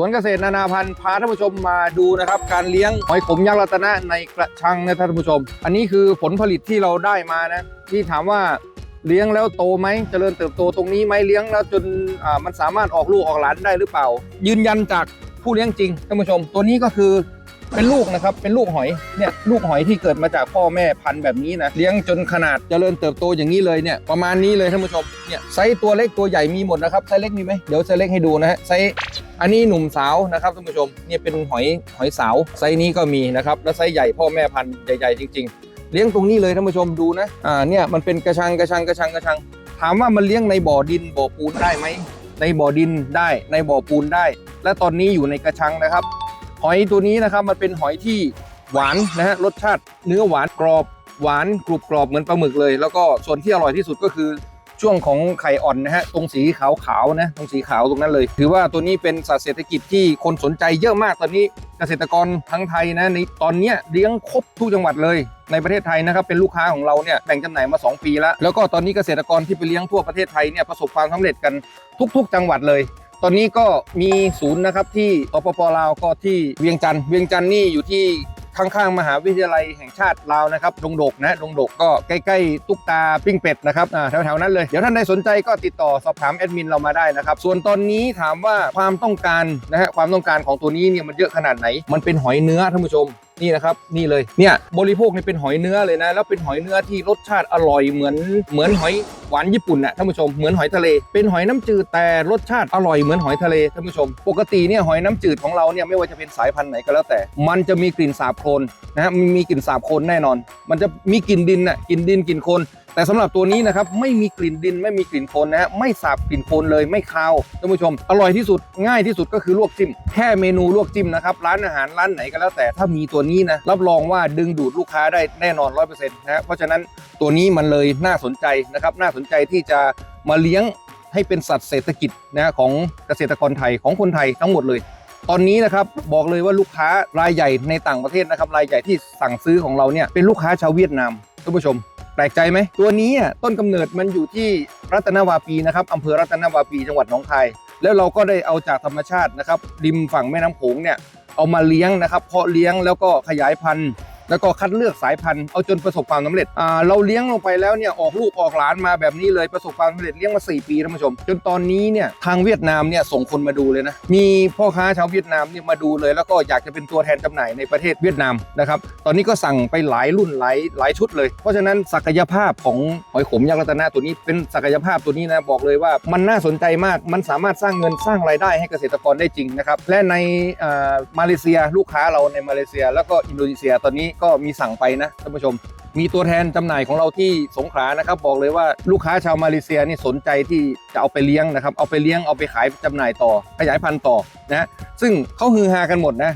วนเกษตรนานาพันธุ์พาท่านผู้ชมมาดูนะครับการเลี้ยงหอยขมยักษ์รัตนะในกระชังนะท่านผู้ชม อันนี้คือผลผลิตที่เราได้มานะที่ถามว่าเลี้ยงแล้วโตไหมเจริญเติบโตตรงนี้ไหมเลี้ยงแล้วจนมันสามารถออกลูกออกหลานได้หรือเปล่า ยืนยันจากผู้เลี้ยงจริงท่านผู้ชม ตัวนี้ก็คือเป็นลูกนะครับเป็นลูกหอยเนี่ยลูกหอยที่เกิดมาจากพ่อแม่พันธุ์แบบนี้นะเลี้ยงจนขนาดเจริญเติบโตอย่างนี้เลยเนี่ยประมาณนี้เลยท่านผู้ชมเนี่ยไซส์ตัวเล็กตัวใหญ่มีหมดนะครับไซส์เล็กมีไหมเดี๋ยวไซส์เล็กให้ดูนะฮะไซส์ อันนี้หนุ่มสาวนะครับท่านผู้ชมเนี่ยเป็นหอยหอยสาวไซส์นี้ก็มีนะครับแล้วไซส์ใหญ่พ่อแม่พันธุ์ใหญ่ๆจริง ๆ เลี้ยงตรงนี้เลยท่านผู้ชมดูนะอ่าเนี่ยมันเป็นกระชังกระชังกระชังกระชัง ถามว่ามันเลี้ยงในบ่อดินบ่อปูนได้ไหมในบ่อดินได้ในบ่อปูนได้ และตอนนี้อยู่ในกระชังนะครับ หอยตัวนี้นะครับมันเป็นหอยที่หวานนะฮะรสชาติเนื้อหวานกรอบหวานกรุบกรอบเหมือนปลาหมึกเลย แล้วก็ส่วนที่อร่อยที่สุดก็คือ ช่วงของไข่อ่อนนะฮะตรงสีขาวๆนะตรงสีขาวตรงนั้นเลย ถือว่าตัวนี้เป็นสัตว์เศรษฐกิจที่คนสนใจเยอะมากตอนนี้เกษตรกรทั้งไทยนะในตอนนี้เลี้ยงครบทุกจังหวัดเลยในประเทศไทยนะครับเป็นลูกค้าของเราเนี่ยแบ่งจำหน่ายมา 2 ปีแล้ว แล้วก็ตอนนี้เกษตรกรที่ไปเลี้ยงทั่วประเทศไทยเนี่ยประสบความสำเร็จกันทุก ๆ จังหวัดเลย ตอนนี้ก็มีศูนย์นะครับที่อปปลาวก็ที่เวียงจันทร์เวียงจันทร์นี่อยู่ที่ ข้างๆมหาวิทยาลัยแห่งชาติลาวนะครับดงดกนะดงดกก็ใกล้ๆ ตุ๊กตาปิ้งเป็ดนะครับแถวๆนั้นเลย เดี๋ยวท่านใดสนใจก็ติดต่อสอบถามแอดมินเรามาได้นะครับ ส่วนตอนนี้ถามว่าความต้องการนะฮะความต้องการของตัวนี้เนี่ยมันเยอะขนาดไหน มันเป็นหอยเนื้อท่านผู้ชม นี่นะครับนี่เลยเนี่ยบริโภคนี่เป็นหอยเนื้อเลยนะแล้วเป็นหอยเนื้อที่รสชาติอร่อยเหมือนเหมือนหอยหวานญี่ปุ่นนะท่านผู้ชมเหมือนหอยทะเล เป็นหอยน้ำจืดแต่รสชาติอร่อยเหมือนหอยทะเลท่านผู้ชม ปกติเนี่ยหอยน้ำจืดของเราเนี่ยไม่ว่าจะเป็นสายพันธุ์ไหนก็แล้วแต่ มันจะมีกลิ่นสาบโคลนนะฮะมันมีกลิ่นสาบโคลนแน่นอน มันจะมีกลิ่นดินน่ะกลิ่นดินกลิ่นโคลน แต่สำหรับตัวนี้นะครับไม่มีกลิ่นดินไม่มีกลิ่นโคลนนะฮะไม่สาบกลิ่นโคลนเลยไม่คาวท่านผู้ชม อร่อยที่สุดง่ายที่สุดก็คือลวกจิ้มแค่เมนูลวกจิ้มนะครับร้านอาหารร้านไหนก็แล้วแต่ถ้ามีตัวนี้นะรับรองว่าดึงดูดลูกค้าได้แน่นอนร้อยเปอร์เซ็นต์นะฮะเพราะฉะนั้นตัวนี้มันเลยน่าสนใจนะครับน่าสนใจที่จะมาเลี้ยงให้เป็นสัตว์เศรษฐกิจนะฮะของเกษตรกรไทยของคนไทยทั้งหมดเลยตอนนี้นะครับบอกเลยว่าลูกค้ารายใหญ่ในต่างประเทศนะครับรายใหญ่ที่สั่งซื้อของเราเนี่ยเป็นลูกค้าชาวเวียดนามท่านผู้ชม แปลกใจไหมตัวนี้อะต้นกำเนิดมันอยู่ที่รัตนวาปีนะครับอำเภอรัตนวาปีจังหวัดหนองคาย แล้วเราก็ได้เอาจากธรรมชาตินะครับริมฝั่งแม่น้ำโขงเนี่ยเอามาเลี้ยงนะครับเพาะเลี้ยงแล้วก็ขยายพันธุ์ แล้วก็คัดเลือกสายพันธุ์เอาจนประสบความสำเร็จอ่าเราเลี้ยงลงไปแล้วเนี่ยออกลูกออกหลานมาแบบนี้เลยประสบความสำเร็จเลี้ยงมา 4 ปีท่านผู้ชม จนตอนนี้เนี่ยทางเวียดนามเนี่ยส่งคนมาดูเลยนะมีพ่อค้าชาวเวียดนามเนี่ยมาดูเลย แล้วก็อยากจะเป็นตัวแทนจำหน่ายในประเทศเวียดนามนะครับตอนนี้ก็สั่งไปหลายรุ่นหลายหลายชุดเลย เพราะฉะนั้นศักยภาพของหอยขมยักษ์รัตนะตัวนี้เป็นศักยภาพตัวนี้นะบอกเลยว่ามันน่าสนใจมากมันสามารถสร้างเงินสร้างรายได้ให้เกษตรกรได้จริงนะครับและในมาเลเซียลูกค้าเราในมาเลเซีย แล้วก็อินโดนีเซียตอนนี้ก็มีสั่งไปนะท่านผู้ชม มีตัวแทนจำหน่ายของเราที่สงขลานะครับบอกเลยว่าลูกค้าชาวมาเลเซียนี่สนใจที่จะเอาไปเลี้ยงนะครับเอาไปเลี้ยงเอาไปขายจำหน่ายต่อ ขยายพันธุ์ต่อนะซึ่งเขาฮือฮากันหมดนะ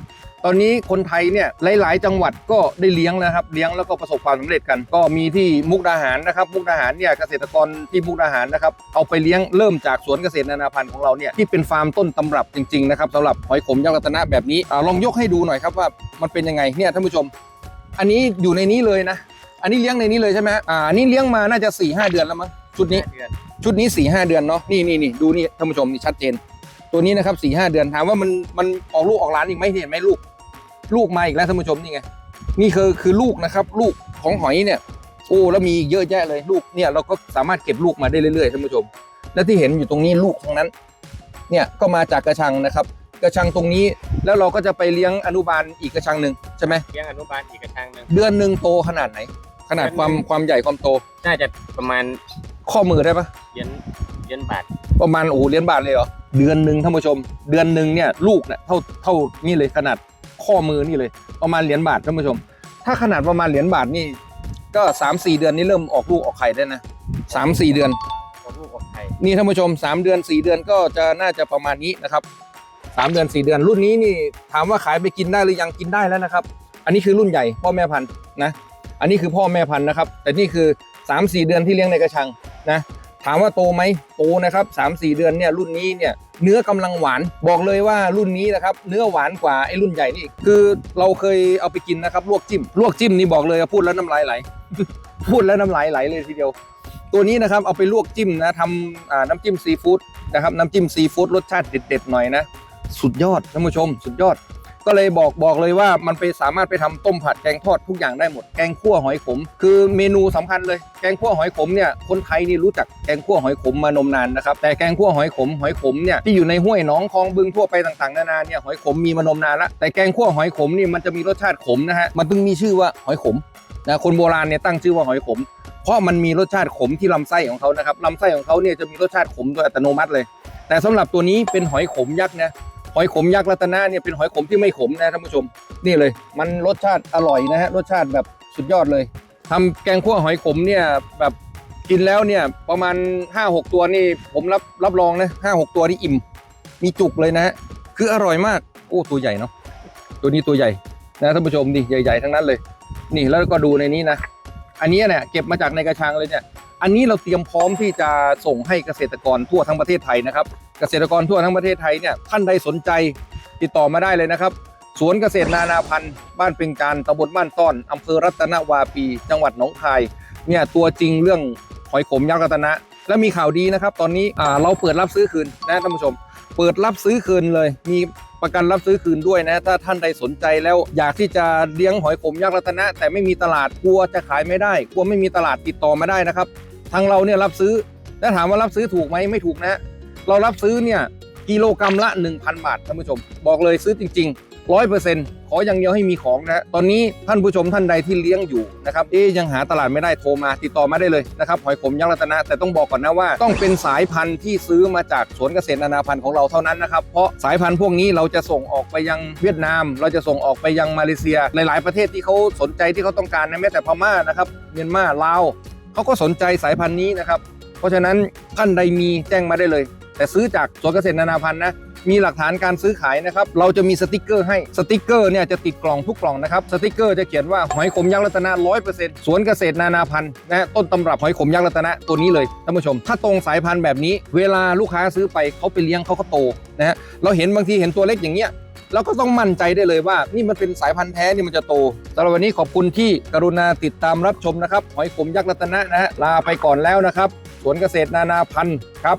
ตอนนี้คนไทยเนี่ยหลาย ๆ จังหวัดก็ได้เลี้ยงนะครับ เลี้ยงแล้วก็ประสบความสำเร็จกัน ก็มีที่มุกดาหารนะครับ มุกดาหารเนี่ยเกษตรกรที่มุกดาหารนะครับเอาไปเลี้ยงเริ่มจากสวนเกษตรนานาพันธุ์ของเราเนี่ยที่เป็นฟาร์มต้นตำรับจริง ๆ นะครับสำหรับหอยขมยักษ์รัตนะแบบนี้อลองยกให้ดูหน่อยครับว่ามันเป็นยังไงเนี่ยท่านผู้ชม อันนี้อยู่ในนี้เลยนะ อันนี้เลี้ยงในนี้เลยใช่ไหมฮะอ่าอันนี้เลี้ยงมาน่าจะ4ี่หเดือนแล้วมั้งชุดนี้ เดือนชุดนี้4ี่หเดือนเนาะ นี่นี่นี่ดูนี่ท่านผู้ชมนี่ชัดเจน ตัวนี้นะครับ4ี่หเดือนถามว่ามันมันออกลูกออกหลานอีกไหมเห็นไหมลูก ลูกมาอีกแล้วท่านผู้ชมนี่ไง นี่คือคือลูกนะครับ ลูกของหอยเนี่ย โอ้แล้วมีอีกเยอะแยะเลยลูกเนี่ยเราก็สามารถเก็บลูกมาได้เรื่อยๆท่านผู้ชม และที่เห็นอยู่ตรงนี้ลูกทั้งนั้น เนี่ยก็มาจากกระชังนะครับ กระชังตรงนี้แล้วเราก็จะไปเลี้ยงอนุบาลอีกกระชังหนึ่งใช่ไหมเลี้ยงอนุบาลอีกกระชังหนึ่งเดือนหนึ่งโตขนาดไหน ขนาดความความใหญ่ความโต น่าจะประมาณข้อมือได้ปะเหรียญเหรียญบาท ประมาณโอ้โหเหรียญบาทเลยเหรอเดือนหนึ่งท่านผู้ชม เดือนหนึ่งเนี่ยลูกเนี่ยเท่าเท่านี่เลยขนาดข้อมือนี่เลย ประมาณเหรียญบาทท่านผู้ชม ถ้าขนาดประมาณเหรียญบาทนี่ ก็สามสี่เดือนนี่เริ่มออกลูกออกไข่ได้นะสามสี่เดือนของลูกออกไข่นี่ท่านผู้ชม3เดือน4เดือนก็จะน่าจะประมาณนี้นะครับ 3เดือน4เดือน รุ่นนี้นี่ถามว่าขายไปกินได้หรือยังกินได้แล้วนะครับ อันนี้คือรุ่นใหญ่พ่อแม่พันธุ์นะ อันนี้คือพ่อแม่พันธุ์นะครับ แต่นี่คือ3 4เดือนที่เลี้ยงในกระชังนะ ถามว่าโตไหมโตนะครับ3 4เดือนเนี่ยรุ่นนี้เนี่ยเนื้อกำลังหวานบอกเลยว่ารุ่นนี้นะครับเนื้อหวานกว่าไอ้รุ่นใหญ่นี่คือเราเคยเอาไปกินนะครับลวกจิ้มลวกจิ้มนี่บอกเลยพูดแล้วน้ำลายไหลพูดแล้วน้ำลายไหลเลยทีเดียว ตัวนี้นะครับเอาไปลวกจิ้มนะทำน้ำจิ้มซีฟู้ดนะครับน้ำจิ้มซีฟู้ดรสชาติเด็ดๆหน่อยนะ สุดยอดท่านผู้ชม สุดยอด ก็เลยบอกบอกเลยว่ามันไปสามารถไปทำต้มผัดแกงทอดทุกอย่างได้หมด แกงคั่วหอยขม คือเมนูสำคัญเลย แกงคั่วหอยขมเนี่ยคนไทยนี่รู้จักแกงคั่วหอยขมมานมนานนะครับ แต่แกงคั่วหอยขมหอยขมเนี่ยที่อยู่ในห้วยหนองคลองบึงทั่วไปต่างๆนานาเนี่ยหอยขมมีมานมนานละแต่แกงคั่วหอยขมนี่มันจะมีรสชาติขมนะฮะ มันถึงมีชื่อว่าหอยขมนะคนโบราณเนี่ยตั้งชื่อว่าหอยขม เพราะมันมีรสชาติขมที่ลำไส้ของเขานะครับลำไส้ของเขาเนี่ยจะมีรสชาติขมโดยอัตโนมัติเลย แต่สำหรับตัวนี้เป็นหอยขมยักษ์นะ หอยขมยักษ์รัตนะเนี่ยเป็นหอยขมที่ไม่ขมนะท่านผู้ชม นี่เลย มันรสชาติอร่อยนะฮะรสชาติแบบสุดยอดเลยทำแกงคั่วหอยขมเนี่ยแบบกินแล้วเนี่ยประมาณ 5-6 ตัวนี่ผมรับรับรองนะห้าหกตัวนี่อิ่ม มีจุกเลยนะฮะคืออร่อยมากโอ้ตัวใหญ่เนาะตัวนี้ตัวใหญ่นะท่านผู้ชมดิใหญ่ ๆ ทั้งนั้นเลย นี่แล้วก็ดูในนี้นะ อันนี้เนี่ยเก็บมาจากในกระชังเลยเนี่ย อันนี้เราเตรียมพร้อมที่จะส่งให้เกษตรกรทั่วทั้งประเทศไทยนะครับ เกษตรกรทั่วทั้งประเทศไทยเนี่ยท่านใดสนใจติดต่อมาได้เลยนะครับสวนเกษตรนานาพันธุ์บ้านเป็งการตำบลบ้านต้อนอำเภอรัตนวาปี จังหวัดหนองคายเนี่ยตัวจริงเรื่องหอยขมยักษ์รัตนะ และมีข่าวดีนะครับ ตอนนี้เราเปิดรับซื้อคืนนะท่านผู้ชม เปิดรับซื้อคืนเลย มีประกันรับซื้อคืนด้วยนะถ้าท่านใดสนใจแล้วอยากที่จะเลี้ยงหอยขมยักษ์รัตนะ แต่ไม่มีตลาดกลัวจะขายไม่ได้กลัวไม่มีตลาดติดต่อมาได้นะครับทางเราเนี่ยรับซื้อแล้วถามว่ารับซื้อถูกไหมไม่ถูกนะ เรารับซื้อเนี่ยกิโลกรรัมละ 1,000 บาทท่านผู้ชม บอกเลยซื้อจริงๆร้อยเปอร์เซ็นต์ขออย่างเดียวให้มีของนะตอนนี้ท่านผู้ชมท่านใดที่เลี้ยงอยู่นะครับเอ๊ยยังหาตลาดไม่ได้โทรมาติดต่อมาได้เลยนะครับหอยขมยักษ์รัตนะ แต่ต้องบอกก่อนนะว่า ต้องเป็นสายพันธุ์ที่ซื้อมาจากสวนเกษตรนานาพันธุ์ของเราเท่านั้นนะครับเพราะสายพันธุ์พวกนี้เราจะส่งออกไปยังเวียดนาม เราจะส่งออกไปยังมาเลเซีย หลาย ๆ ประเทศที่เขาสนใจที่เขาต้องการนะแม้แต่พม่านะครับเมียนมาลาวเขาก็สนใจสายพันธุ์นี้นะครับเพราะฉะนั้นท่านใดมีแจ้งมาได้เลย แต่ซื้อจากสวนเกษตรนานาพันธุ์นะมีหลักฐานการซื้อขายนะครับ เราจะมีสติกเกอร์ให้ สติกเกอร์เนี่ยจะติดกล่องทุกกล่องนะครับ สติกเกอร์จะเขียนว่าหอยขมยักษ์รัตนะร้อยเปอร์เซ็นต์สวนเกษตรนานาพันธุ์นะฮะต้นตำรับหอยขมยักษ์รัตนะตัวนี้เลยท่านผู้ชม ถ้าตรงสายพันธุ์แบบนี้ เวลาลูกค้าซื้อไปเขาไปเลี้ยงเขาก็โตนะฮะ เราเห็นบางทีเห็นตัวเล็กอย่างเงี้ยเราก็ต้องมั่นใจได้เลยว่า นี่มันเป็นสายพันธุ์แท้นี่มันจะโตสำหรับวันนี้ขอบคุณที่กรุณาติดตามรับชมนะครับ หอยขมยักษ์รัตนะนะฮะลาไปก่อนแล้วนะครับ สวนเกษตรนานาพันธุ์ครับ